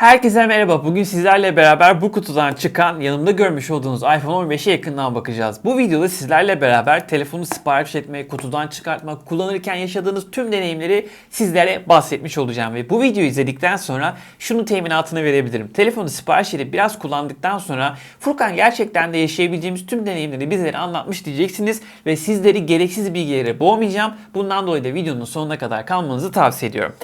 Herkese merhaba. Bugün sizlerle beraber bu kutudan çıkan yanımda görmüş olduğunuz iPhone 15'e yakından bakacağız. Bu videoda sizlerle beraber telefonu sipariş etme, kutudan çıkartma, kullanırken yaşadığınız tüm deneyimleri sizlere bahsetmiş olacağım. Ve bu videoyu izledikten sonra şunu teminatını verebilirim. Telefonu sipariş edip biraz kullandıktan sonra Furkan gerçekten de yaşayabileceğimiz tüm deneyimleri bizlere anlatmış diyeceksiniz. Ve sizleri gereksiz bilgilere boğmayacağım. Bundan dolayı da videonun sonuna kadar kalmanızı tavsiye ediyorum.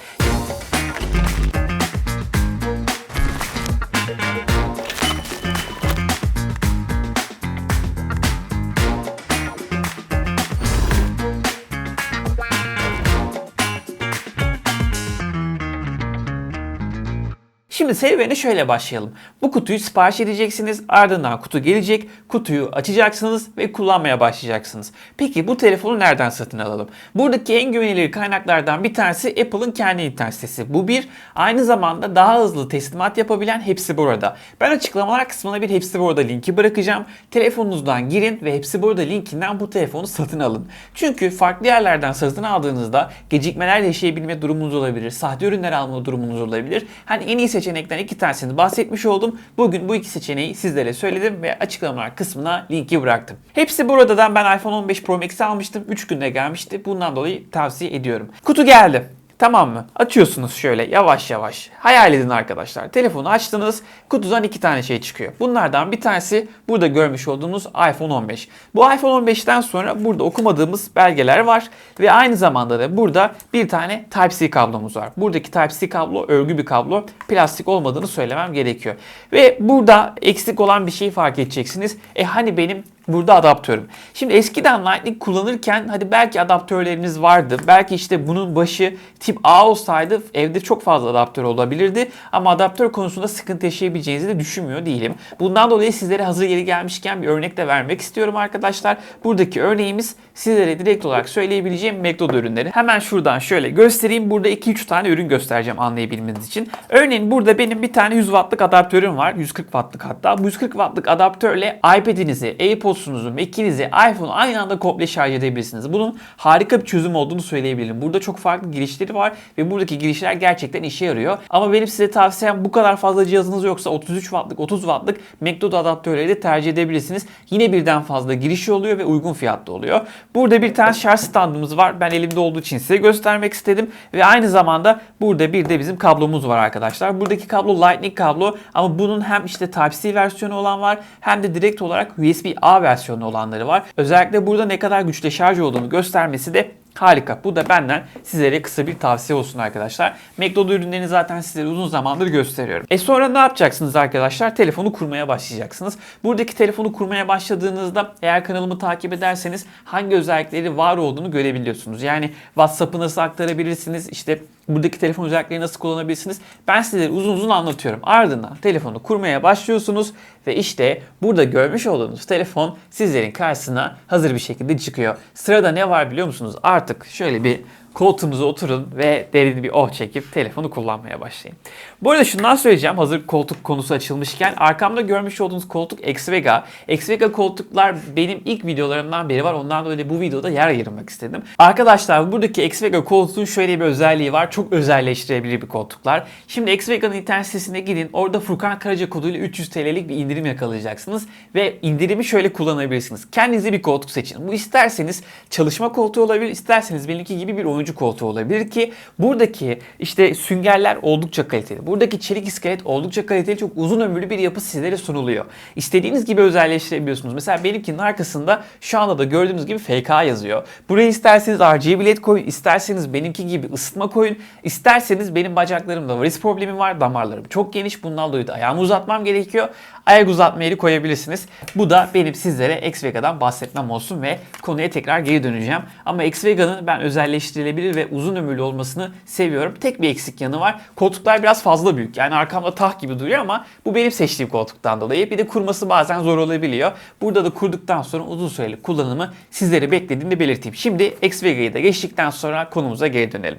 Şimdi serüvene şöyle başlayalım. Bu kutuyu sipariş edeceksiniz. Ardından kutu gelecek. Kutuyu açacaksınız ve kullanmaya başlayacaksınız. Peki bu telefonu nereden satın alalım? Buradaki en güvenilir kaynaklardan bir tanesi Apple'ın kendi internet sitesi. Bu bir. Aynı zamanda daha hızlı teslimat yapabilen hepsi burada. Ben açıklamalar kısmına bir hepsi burada linki bırakacağım. Telefonunuzdan girin ve hepsi burada linkinden bu telefonu satın alın. Çünkü farklı yerlerden satın aldığınızda gecikmeler yaşayabilme durumunuz olabilir. Sahte ürünler alma durumunuz olabilir. Hani en iyi seçenekten iki tanesini bahsetmiş oldum. Bugün bu iki seçeneği sizlere söyledim ve açıklamalar kısmına linki bıraktım. Hepsi buradan ben iPhone 15 Pro Max almıştım. 3 günde gelmişti. Bundan dolayı tavsiye ediyorum. Kutu geldi. Tamam mı? Açıyorsunuz şöyle yavaş yavaş. Hayal edin arkadaşlar. Telefonu açtınız. Kutudan iki tane şey çıkıyor. Bunlardan bir tanesi burada görmüş olduğunuz iPhone 15. Bu iPhone 15'ten sonra burada okumadığımız belgeler var. Ve aynı zamanda da burada bir tane Type-C kablomuz var. Buradaki Type-C kablo örgü bir kablo. Plastik olmadığını söylemem gerekiyor. Ve burada eksik olan bir şeyi fark edeceksiniz. E hani benim burada adaptörüm. Şimdi eskiden Lightning kullanırken hadi belki adaptörlerimiz vardı. Belki işte bunun başı tip A olsaydı evde çok fazla adaptör olabilirdi. Ama adaptör konusunda sıkıntı yaşayabileceğinizi de düşünmüyor değilim. Bundan dolayı sizlere hazır yeri gelmişken bir örnek de vermek istiyorum arkadaşlar. Buradaki örneğimiz sizlere direkt olarak söyleyebileceğim McDonald's ürünleri. Hemen şuradan şöyle göstereyim. Burada 2-3 tane ürün göstereceğim anlayabilmeniz için. Örneğin burada benim bir tane 100 wattlık adaptörüm var. 140 wattlık hatta. Bu 140 wattlık adaptörle iPad'inizi, AirPods'unuzu, Mac'inizi, iPhone'u aynı anda komple şarj edebilirsiniz. Bunun harika bir çözüm olduğunu söyleyebilirim. Burada çok farklı girişleri var ve buradaki girişler gerçekten işe yarıyor. Ama benim size tavsiyem bu kadar fazla cihazınız yoksa 33 wattlık, 30 wattlık McDonald's adaptörleri de tercih edebilirsiniz. Yine birden fazla girişi oluyor ve uygun fiyatlı oluyor. Burada bir tane şarj standımız var. Ben elimde olduğu için size göstermek istedim. Ve aynı zamanda burada bir de bizim kablomuz var arkadaşlar. Buradaki kablo Lightning kablo ama bunun hem işte Type-C versiyonu olan var hem de direkt olarak USB-A versiyonu olanları var. Özellikle burada ne kadar güçlü şarj olduğunu göstermesi de Harika. Bu da benden sizlere kısa bir tavsiye olsun arkadaşlar. McDonald's ürünlerini zaten sizlere uzun zamandır gösteriyorum. E sonra ne yapacaksınız arkadaşlar? Telefonu kurmaya başlayacaksınız. Buradaki telefonu kurmaya başladığınızda eğer kanalımı takip ederseniz hangi özellikleri var olduğunu görebiliyorsunuz. Yani WhatsApp'ı nasıl aktarabilirsiniz? İşte buradaki telefon özellikleri nasıl kullanabilirsiniz? Ben sizlere uzun uzun anlatıyorum. Ardından telefonu kurmaya başlıyorsunuz ve işte burada görmüş olduğunuz telefon sizlerin karşısına hazır bir şekilde çıkıyor. Sırada ne var biliyor musunuz? Artık şöyle bir koltuğunuza oturun ve derin bir oh çekip telefonu kullanmaya başlayın. Bu arada şundan söyleyeceğim hazır koltuk konusu açılmışken arkamda görmüş olduğunuz koltuk Xvega. Xvega koltuklar benim ilk videolarımdan biri var. Ondan dolayı bu videoda yer ayırmak istedim. Arkadaşlar buradaki Xvega koltuğun şöyle bir özelliği var. Çok özelleştirebilir bir koltuklar. Şimdi Xvega'nın internet sitesine gidin. Orada Furkan Karaca koduyla 300 TL'lik bir indirim yakalayacaksınız. Ve indirimi şöyle kullanabilirsiniz. Kendinize bir koltuk seçin. Bu isterseniz çalışma koltuğu olabilir, isterseniz benimki gibi bir oyuncu koltuğu olabilir ki buradaki işte süngerler oldukça kaliteli. Buradaki çelik iskelet oldukça kaliteli, çok uzun ömürlü bir yapı sizlere sunuluyor. İstediğiniz gibi özelleştirebiliyorsunuz. Mesela benimkinin arkasında şu anda da gördüğünüz gibi FK yazıyor. Buraya isterseniz RGB led koyun, isterseniz benimki gibi ısıtma koyun, isterseniz benim bacaklarımda varis problemi var, damarlarım çok geniş. Bundan dolayı da ayağımı uzatmam gerekiyor. Ayak uzatma yeri koyabilirsiniz. Bu da benim sizlere Xvega'dan bahsetmem olsun ve konuya tekrar geri döneceğim. Ama Xvega'nın ben özelleştirilebilir ve uzun ömürlü olmasını seviyorum. Tek bir eksik yanı var. Koltuklar biraz fazla büyük. Yani arkamda taht gibi duruyor ama bu benim seçtiğim koltuktan dolayı. Bir de kurması bazen zor olabiliyor. Burada da kurduktan sonra uzun süreli kullanımı sizlere beklediğimde belirteyim. Şimdi Xvega'yı da geçtikten sonra konumuza geri dönelim.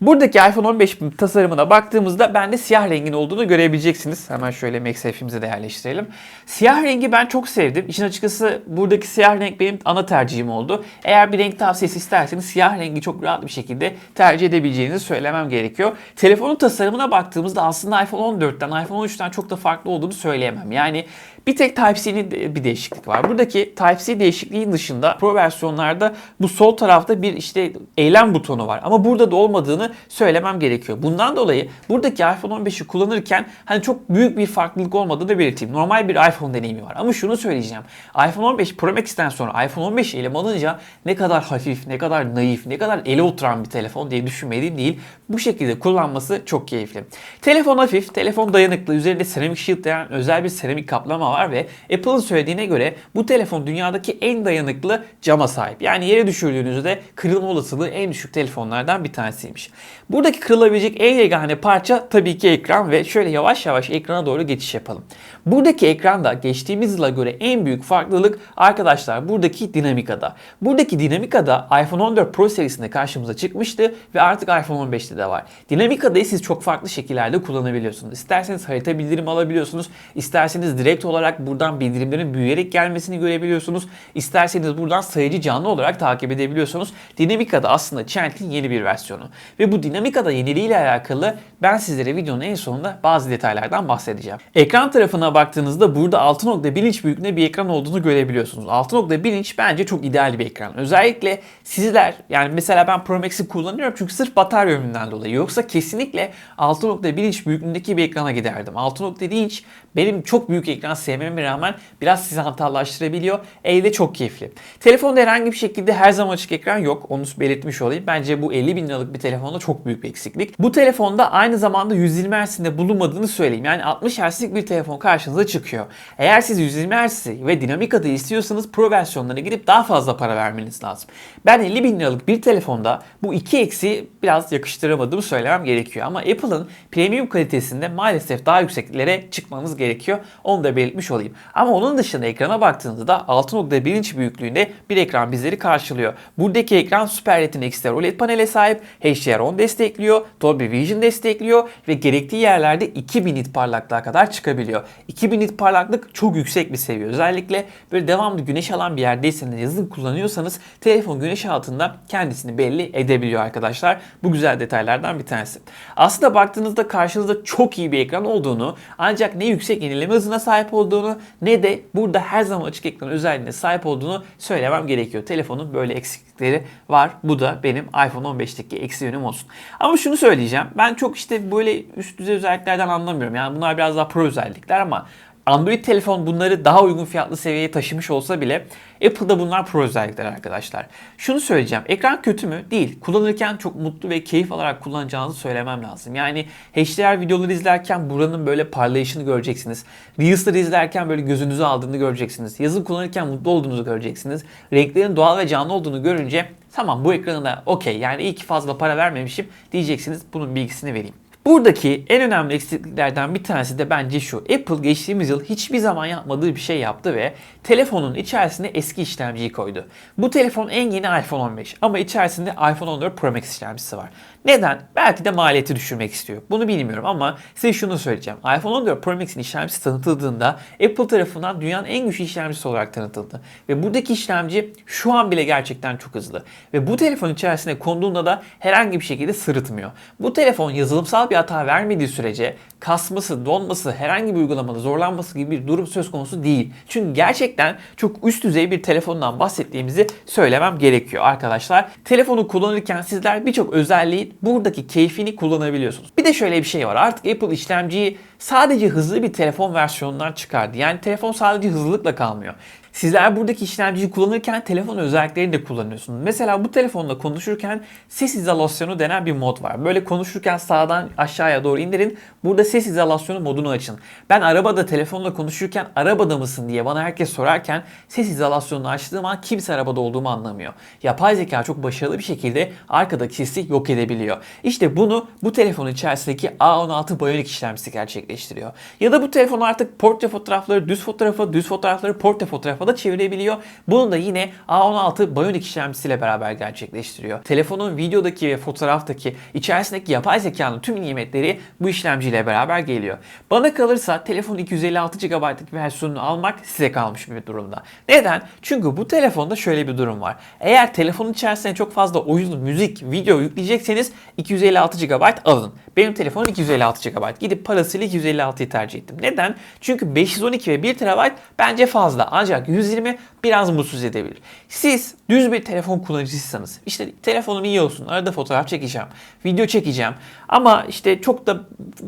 Buradaki iPhone 15 tasarımına baktığımızda bende siyah rengin olduğunu görebileceksiniz. Hemen şöyle MagSafe'imizi de yerleştirelim. Siyah rengi ben çok sevdim. İşin açıkçası buradaki siyah renk benim ana tercihim oldu. Eğer bir renk tavsiyesi isterseniz siyah rengi çok rahat bir şekilde tercih edebileceğinizi söylemem gerekiyor. Telefonun tasarımına baktığımızda aslında iPhone 14'ten iPhone 13'ten çok da farklı olduğunu söyleyemem. Yani bir tek Type-C'nin bir değişiklik var. Buradaki Type-C değişikliğin dışında Pro versiyonlarda bu sol tarafta bir işte eylem butonu var. Ama burada da olmadığını söylemem gerekiyor. Bundan dolayı buradaki iPhone 15'i kullanırken hani çok büyük bir farklılık olmadığını belirteyim. Normal bir iPhone deneyimi var. Ama şunu söyleyeceğim. iPhone 15 Pro Max'ten sonra iPhone 15 elim alınca ne kadar hafif, ne kadar naif, ne kadar ele oturan bir telefon diye düşünmediğim değil. Bu şekilde kullanması çok keyifli. Telefon hafif, telefon dayanıklı. Üzerinde seramik shield denen özel bir seramik kaplama var ve Apple'ın söylediğine göre bu telefon dünyadaki en dayanıklı cama sahip. Yani yere düşürdüğünüzde kırılma olasılığı en düşük telefonlardan bir tanesiymiş. Buradaki kırılabilecek en yegane parça tabii ki ekran ve şöyle yavaş yavaş ekrana doğru geçiş yapalım. Buradaki ekranda geçtiğimiz yıla göre en büyük farklılık arkadaşlar buradaki dinamikada. Buradaki dinamikada iPhone 14 Pro serisinde karşımıza çıkmıştı ve artık iPhone 15'te de var. Dinamikada'yı siz çok farklı şekillerde kullanabiliyorsunuz. İsterseniz harita bildirim alabiliyorsunuz. isterseniz direkt olarak buradan bildirimlerin büyüyerek gelmesini görebiliyorsunuz. İsterseniz buradan sayıcı canlı olarak takip edebiliyorsunuz. Dinamikada aslında Chant'in yeni bir versiyonu. Ve bu Dinamikada yeniliği ile alakalı ben sizlere videonun en sonunda bazı detaylardan bahsedeceğim. Ekran tarafına baktığınızda burada 6.1 inç büyüklüğünde bir ekran olduğunu görebiliyorsunuz. 6.1 inç bence çok ideal bir ekran. Özellikle sizler yani mesela ben Pro Max'i kullanıyorum çünkü sırf batarya ömründen dolayı. Yoksa kesinlikle 6.1 inç büyüklüğündeki bir ekrana giderdim. 6.7 inç benim çok büyük ekran sevmeme rağmen biraz sizi hantallaştırabiliyor. Elde çok keyifli. Telefonda herhangi bir şekilde her zaman açık ekran yok. Onu belirtmiş olayım. Bence bu 50 bin liralık bir telefonda çok büyük bir eksiklik. Bu telefonda aynı zamanda 120 Hz'inde bulunmadığını söyleyeyim. Yani 60 Hz'lik bir telefon karşınıza çıkıyor. Eğer siz 120 Hz ve dinamik adı istiyorsanız Pro versiyonlarına gidip daha fazla para vermeniz lazım. Ben 50 bin liralık bir telefonda bu iki eksi biraz yakıştıramadığımı söylemem gerekiyor. Ama Apple'ın premium kalitesinde maalesef daha yükseklere çıkmamız gerekiyor. Onu da belirtmiş olayım. Ama onun dışında ekrana baktığınızda 6.1 inç büyüklüğünde bir ekran bizleri karşılıyor. Buradaki ekran Super Retina XDR OLED panele sahip, HDR10 destekliyor, Dolby Vision destekliyor ve gerektiği yerlerde 2000 nit parlaklığa kadar çıkabiliyor. 2000 nit parlaklık çok yüksek bir seviye. Özellikle böyle devamlı güneş alan bir yerdeyseniz, yazın kullanıyorsanız telefon güneş altında kendisini belli edebiliyor arkadaşlar. Bu güzel detaylardan bir tanesi. Aslında baktığınızda karşınızda çok iyi bir ekran olduğunu ancak ne yüksek yenileme hızına sahip olduğunu ne de burada her zaman açık ekran özelliğine sahip olduğunu söylemem gerekiyor. Telefonun böyle eksiklikleri var. Bu da benim iPhone 15'teki eksi yönüm olsun. Ama şunu söyleyeceğim. Ben çok işte böyle üst düzey özelliklerden anlamıyorum. Yani bunlar biraz daha pro özellikler ama Android telefon bunları daha uygun fiyatlı seviyeye taşımış olsa bile Apple'da bunlar pro özellikler arkadaşlar. Şunu söyleyeceğim. Ekran kötü mü? Değil. Kullanırken çok mutlu ve keyif alarak kullanacağınızı söylemem lazım. Yani HDR videoları izlerken buranın böyle parlayışını göreceksiniz. Reels'ları izlerken böyle gözünüzü aldığını göreceksiniz. Yazın kullanırken mutlu olduğunuzu göreceksiniz. Renklerin doğal ve canlı olduğunu görünce tamam bu ekranı da okey yani iyi ki fazla para vermemişim diyeceksiniz. Bunun bilgisini vereyim. Buradaki en önemli eksikliklerden bir tanesi de bence şu. Apple geçtiğimiz yıl hiçbir zaman yapmadığı bir şey yaptı ve telefonun içerisine eski işlemciyi koydu. Bu telefon en yeni iPhone 15 ama içerisinde iPhone 14 Pro Max işlemcisi var. Neden? Belki de maliyeti düşürmek istiyor. Bunu bilmiyorum ama size şunu söyleyeceğim. iPhone 14 Pro Max'in işlemcisi tanıtıldığında Apple tarafından dünyanın en güçlü işlemcisi olarak tanıtıldı. Ve buradaki işlemci şu an bile gerçekten çok hızlı. Ve bu telefon içerisine konduğunda da herhangi bir şekilde sırıtmıyor. Bu telefon yazılımsal bir hata vermediği sürece kasması, donması, herhangi bir uygulamada zorlanması gibi bir durum söz konusu değil. Çünkü gerçekten çok üst düzey bir telefondan bahsettiğimizi söylemem gerekiyor arkadaşlar. Telefonu kullanırken sizler birçok özelliği buradaki keyfini kullanabiliyorsunuz. Bir de şöyle bir şey var. Artık Apple işlemciyi sadece hızlı bir telefon versiyonundan çıkardı. Yani telefon sadece hızlılıkla kalmıyor. Sizler buradaki işlemciyi kullanırken telefon özelliklerini de kullanıyorsunuz. Mesela bu telefonla konuşurken ses izolasyonu denen bir mod var. Böyle konuşurken sağdan aşağıya doğru indirin. Burada ses izolasyonu modunu açın. Ben arabada telefonla konuşurken arabada mısın diye bana herkes sorarken ses izolasyonunu açtığım an kimse arabada olduğumu anlamıyor. Yapay zeka çok başarılı bir şekilde arkadaki sesi yok edebiliyor. İşte bunu bu telefonun içerisindeki A16 Bionic işlemcisi gerçekleştiriyor. Ya da bu telefon artık portre fotoğrafları düz fotoğrafa, düz fotoğrafları portre fotoğrafa fotoğrafa da çevirebiliyor. Bunu da yine A16 Bionic işlemcisiyle beraber gerçekleştiriyor. Telefonun videodaki ve fotoğraftaki içerisindeki yapay zekanın tüm nimetleri bu işlemciyle beraber geliyor. Bana kalırsa telefonun 256 GB'lık versiyonunu almak size kalmış bir durumda. Neden? Çünkü bu telefonda şöyle bir durum var. Eğer telefonun içerisine çok fazla oyun, müzik, video yükleyecekseniz 256 GB alın. Benim telefonum 256 GB. Gidip parasıyla 256'yı tercih ettim. Neden? Çünkü 512 ve 1 TB bence fazla. Ancak 120 biraz mutsuz edebilir. Siz düz bir telefon kullanıcısıysanız işte telefonum iyi olsun arada fotoğraf çekeceğim, video çekeceğim ama işte çok da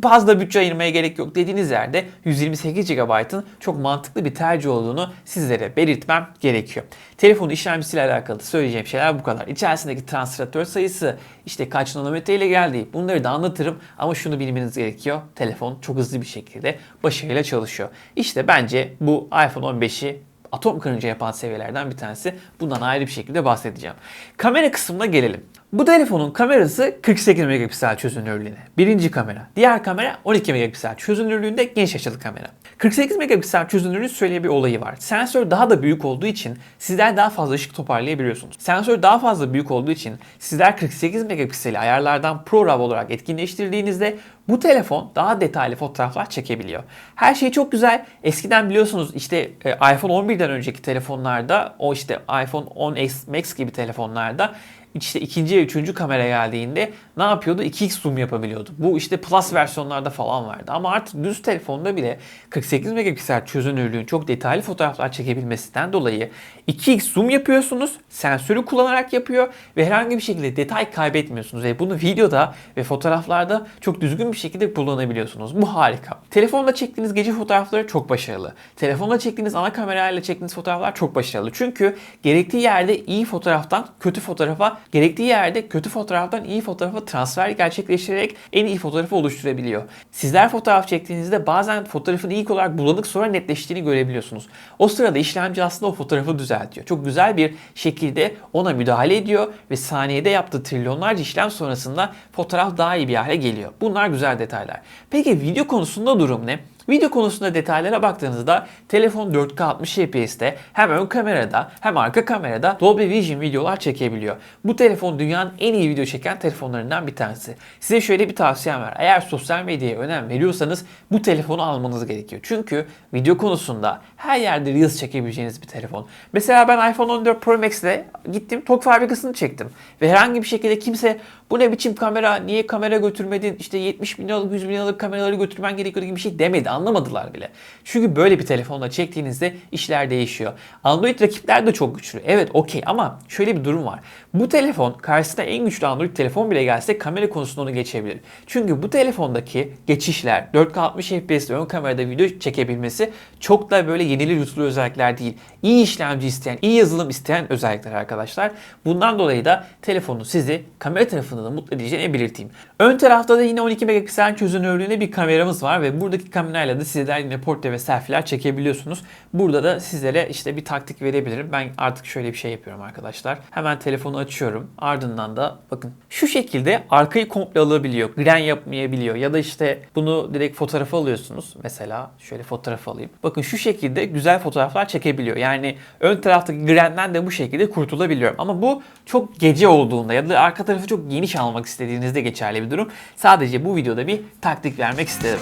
fazla bütçe ayırmaya gerek yok dediğiniz yerde 128 GB'ın çok mantıklı bir tercih olduğunu sizlere belirtmem gerekiyor. Telefonun işlemcisiyle alakalı söyleyeceğim şeyler bu kadar. İçerisindeki transistör sayısı, işte kaç nanometre ile geldiği bunları da anlatırım ama şunu bilmeniz gerekiyor. Telefon çok hızlı bir şekilde başarıyla çalışıyor. İşte bence bu iPhone 15'i atom kırınca yapan seviyelerden bir tanesi. Bundan ayrı bir şekilde bahsedeceğim. Kamera kısmına gelelim. Bu telefonun kamerası 48 megapiksel çözünürlüğüne. Birinci kamera. Diğer kamera 12 megapiksel çözünürlüğünde geniş açılı kamera. 48 megapiksel çözünürlüğün şöyle bir olayı var. Sensör daha da büyük olduğu için sizler daha fazla ışık toparlayabiliyorsunuz. Sensör daha fazla büyük olduğu için sizler 48 megapikseli ayarlardan Pro RAW olarak etkinleştirdiğinizde bu telefon daha detaylı fotoğraflar çekebiliyor. Her şey çok güzel. Eskiden biliyorsunuz işte e, iPhone 11'den önceki telefonlarda o işte iPhone 10s Max gibi telefonlarda işte ikinci ve üçüncü kamera geldiğinde ne yapıyordu? 2x zoom yapabiliyordu. Bu işte plus versiyonlarda falan vardı. Ama artık düz telefonda bile 48 megapiksel çözünürlüğün çok detaylı fotoğraflar çekebilmesinden dolayı 2x zoom yapıyorsunuz. Sensörü kullanarak yapıyor ve herhangi bir şekilde detay kaybetmiyorsunuz. Ve bunu videoda ve fotoğraflarda çok düzgün bir şekilde kullanabiliyorsunuz. Bu harika. Telefonla çektiğiniz gece fotoğrafları çok başarılı. Telefonla çektiğiniz ana kamerayla çektiğiniz fotoğraflar çok başarılı. Çünkü gerektiği yerde iyi fotoğraftan kötü fotoğrafa gerektiği yerde kötü fotoğraftan iyi fotoğrafa transfer gerçekleştirerek en iyi fotoğrafı oluşturabiliyor. Sizler fotoğraf çektiğinizde bazen fotoğrafın ilk olarak bulanık sonra netleştiğini görebiliyorsunuz. O sırada işlemci aslında o fotoğrafı düzeltiyor. Çok güzel bir şekilde ona müdahale ediyor ve saniyede yaptığı trilyonlarca işlem sonrasında fotoğraf daha iyi bir hale geliyor. Bunlar güzel detaylar. Peki video konusunda durum ne? Video konusunda detaylara baktığınızda telefon 4K 60 fps'te hem ön kamerada hem arka kamerada Dolby Vision videolar çekebiliyor. Bu telefon dünyanın en iyi video çeken telefonlarından bir tanesi. Size şöyle bir tavsiyem var. Eğer sosyal medyaya önem veriyorsanız bu telefonu almanız gerekiyor. Çünkü video konusunda her yerde Reels çekebileceğiniz bir telefon. Mesela ben iPhone 14 Pro Max ile gittim TOG fabrikasını çektim. Ve herhangi bir şekilde kimse bu ne biçim kamera, niye kamera götürmedin, işte 70 bin liralık, 100 bin liralık kameraları götürmen gerekiyor gibi bir şey demedi. Anlamadılar bile. Çünkü böyle bir telefonla çektiğinizde işler değişiyor. Android rakipler de çok güçlü. Evet okey ama şöyle bir durum var. Bu telefon karşısına en güçlü Android telefon bile gelse kamera konusunda onu geçebilir. Çünkü bu telefondaki geçişler 4K 60 FPS ön kamerada video çekebilmesi çok da böyle yenilir yutulur özellikler değil. İyi işlemci isteyen, iyi yazılım isteyen özellikler arkadaşlar. Bundan dolayı da telefonu sizi kamera tarafında da mutlu edeceğini belirteyim. Ön tarafta da yine 12 megapiksel çözünürlüğünde bir kameramız var ve buradaki kamerayla da sizler yine portre ve selfie'ler çekebiliyorsunuz. Burada da sizlere işte bir taktik verebilirim. Ben artık şöyle bir şey yapıyorum arkadaşlar. Hemen telefonu açıyorum. Ardından da bakın şu şekilde arkayı komple alabiliyor. Gren yapmayabiliyor. Ya da işte bunu direkt fotoğrafı alıyorsunuz. Mesela şöyle fotoğraf alayım. Bakın şu şekilde güzel fotoğraflar çekebiliyor. Yani ön taraftaki grenden de bu şekilde kurtulabiliyorum. Ama bu çok gece olduğunda ya da arka tarafı çok geniş almak istediğinizde geçerli bir durum. Sadece bu videoda bir taktik vermek istedim.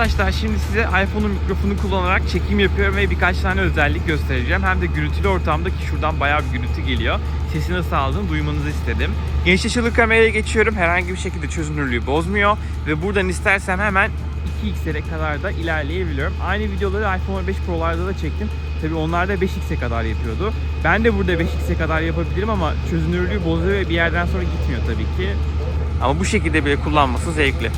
Arkadaşlar şimdi size iPhone'un mikrofonu kullanarak çekim yapıyorum ve birkaç tane özellik göstereceğim. Hem de gürültülü ortamda ki şuradan bayağı bir gürültü geliyor. Sesi nasıl duymanızı istedim. Geniş açılı kameraya geçiyorum. Herhangi bir şekilde çözünürlüğü bozmuyor. Ve buradan istersem hemen 2x'e kadar da ilerleyebiliyorum. Aynı videoları iPhone 15 Pro'larda da çektim. Tabi onlar da 5x'e kadar yapıyordu. Ben de burada 5x'e kadar yapabilirim ama çözünürlüğü bozuyor ve bir yerden sonra gitmiyor tabii ki. Ama bu şekilde bile kullanması zevkli.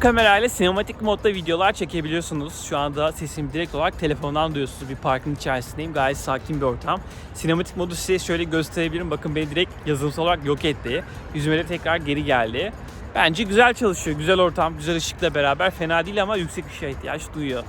Kamerayla sinematik modda videolar çekebiliyorsunuz. Şu anda sesimi direkt olarak telefondan duyuyorsunuz. Bir parkın içerisindeyim. Gayet sakin bir ortam. Sinematik modu size şöyle gösterebilirim. Bakın beni direkt yazılımsal olarak yok etti. Yüzüme de tekrar geri geldi. Bence güzel çalışıyor. Güzel ortam, güzel ışıkla beraber. Fena değil ama yüksek ışığa ihtiyaç duyuyor.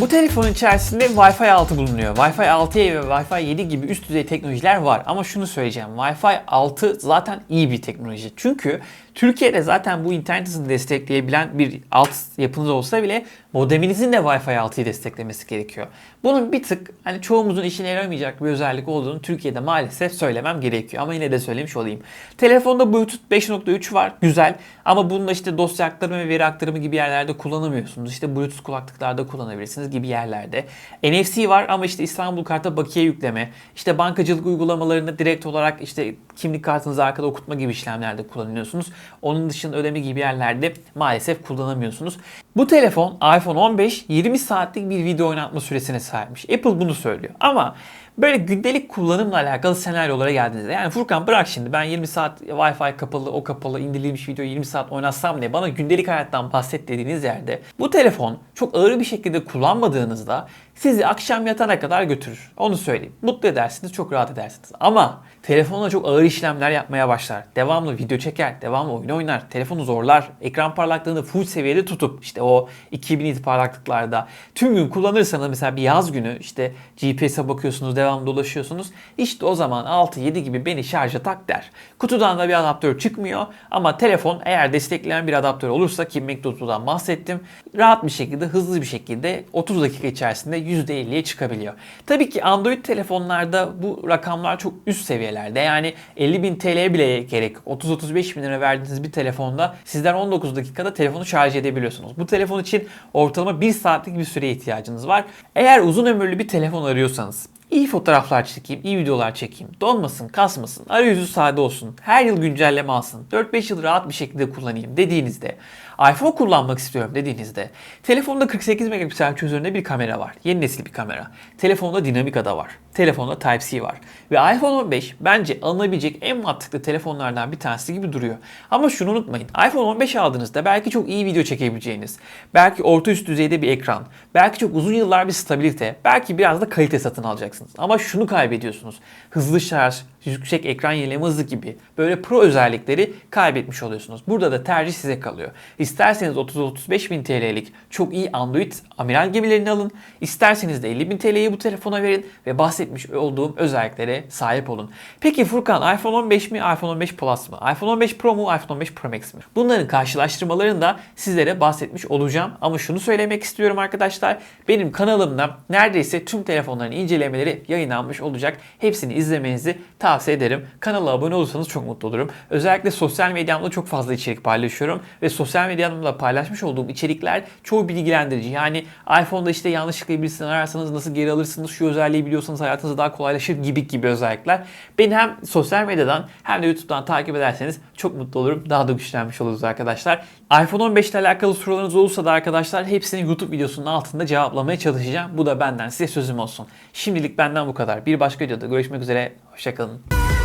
Bu telefonun içerisinde Wi-Fi 6 bulunuyor. Wi-Fi 6E ve Wi-Fi 7 gibi üst düzey teknolojiler var. Ama şunu söyleyeceğim. Wi-Fi 6 zaten iyi bir teknoloji. Çünkü Türkiye'de zaten bu internet hızını destekleyebilen bir alt yapınız olsa bile modeminizin de Wi-Fi 6'yı desteklemesi gerekiyor. Bunun bir tık hani çoğumuzun işine yaramayacak bir özellik olduğunu Türkiye'de maalesef söylemem gerekiyor. Ama yine de söylemiş olayım. Telefonda Bluetooth 5.3 var. Güzel. Ama bununla işte dosya aktarımı ve veri aktarımı gibi yerlerde kullanamıyorsunuz. İşte Bluetooth kulaklıklarda kullanabilirsiniz gibi yerlerde. NFC var ama işte İstanbul karta bakiye yükleme, işte bankacılık uygulamalarını direkt olarak işte kimlik kartınızı arkada okutma gibi işlemlerde kullanıyorsunuz. Onun dışında ödeme gibi yerlerde maalesef kullanamıyorsunuz. Bu telefon iPhone 15 20 saatlik bir video oynatma süresine sahipmiş. Apple bunu söylüyor. Ama böyle gündelik kullanımla alakalı senaryolara geldiğinizde yani Furkan bırak şimdi ben 20 saat Wi-Fi kapalı o kapalı indirilmiş video 20 saat oynatsam ne bana gündelik hayattan bahset dediğiniz yerde bu telefon çok ağır bir şekilde kullanmadığınızda sizi akşam yatana kadar götürür. Onu söyleyeyim. Mutlu edersiniz, çok rahat edersiniz. Ama telefonla çok ağır işlemler yapmaya başlar. Devamlı video çeker, devamlı oyun oynar, telefonu zorlar. Ekran parlaklığını full seviyede tutup işte o 2000 nit parlaklıklarda tüm gün kullanırsanız mesela bir yaz günü işte GPS'e bakıyorsunuz, devamlı dolaşıyorsunuz. İşte o zaman 6-7 gibi beni şarja tak der. Kutudan da bir adaptör çıkmıyor ama telefon eğer destekleyen bir adaptör olursa ki MagNote'dan bahsettim. Rahat bir şekilde, hızlı bir şekilde 30 dakika içerisinde %50'ye çıkabiliyor. Tabii ki Android telefonlarda bu rakamlar çok üst seviyelerde. Yani 50.000 TL'ye bile gerek yok. 30-35 bin lira verdiğiniz bir telefonda sizler 19 dakikada telefonu şarj edebiliyorsunuz. Bu telefon için ortalama 1 saatlik bir süreye ihtiyacınız var. Eğer uzun ömürlü bir telefon arıyorsanız İyi fotoğraflar çekeyim, iyi videolar çekeyim. Donmasın, kasmasın, arayüzü sade olsun, her yıl güncelleme alsın, 4-5 yıl rahat bir şekilde kullanayım dediğinizde, iPhone kullanmak istiyorum dediğinizde, telefonda 48 megapiksel çözünürlüğünde bir kamera var. Yeni nesil bir kamera. Telefonda dinamik ada var. Telefonda Type-C var. Ve iPhone 15 bence alınabilecek en mantıklı telefonlardan bir tanesi gibi duruyor. Ama şunu unutmayın. iPhone 15 aldığınızda belki çok iyi video çekebileceğiniz, belki orta üst düzeyde bir ekran, belki çok uzun yıllar bir stabilite, belki biraz da kalite satın alacaksınız. Ama şunu kaybediyorsunuz. Hızlı şarj, yüksek ekran yenileme hızı gibi böyle pro özellikleri kaybetmiş oluyorsunuz. Burada da tercih size kalıyor. İsterseniz 30-35 bin TL'lik çok iyi Android amiral gemilerini alın. İsterseniz de 50 bin TL'yi bu telefona verin ve bahsetmiş olduğum özelliklere sahip olun. Peki Furkan iPhone 15 mi iPhone 15 Plus mı? iPhone 15 Pro mu iPhone 15 Pro Max mi? Bunların karşılaştırmalarını da sizlere bahsetmiş olacağım. Ama şunu söylemek istiyorum arkadaşlar. Benim kanalımda neredeyse tüm telefonların incelemeleri yayınlanmış olacak. Hepsini izlemenizi tavsiye ederim. Kanala abone olursanız çok mutlu olurum. Özellikle sosyal medyamda çok fazla içerik paylaşıyorum ve sosyal medyamda paylaşmış olduğum içerikler çoğu bilgilendirici. Yani iPhone'da işte yanlışlıkla birisini ararsanız nasıl geri alırsınız, şu özelliği biliyorsanız hayatınız daha kolaylaşır gibi gibi özellikler. Beni hem sosyal medyadan hem de YouTube'dan takip ederseniz çok mutlu olurum. Daha da güçlenmiş oluruz arkadaşlar. iPhone 15 ile alakalı sorularınız olursa da arkadaşlar hepsini YouTube videosunun altında cevaplamaya çalışacağım. Bu da benden size sözüm olsun. Şimdilik benden bu kadar. Bir başka videoda görüşmek üzere. Hoşçakalın.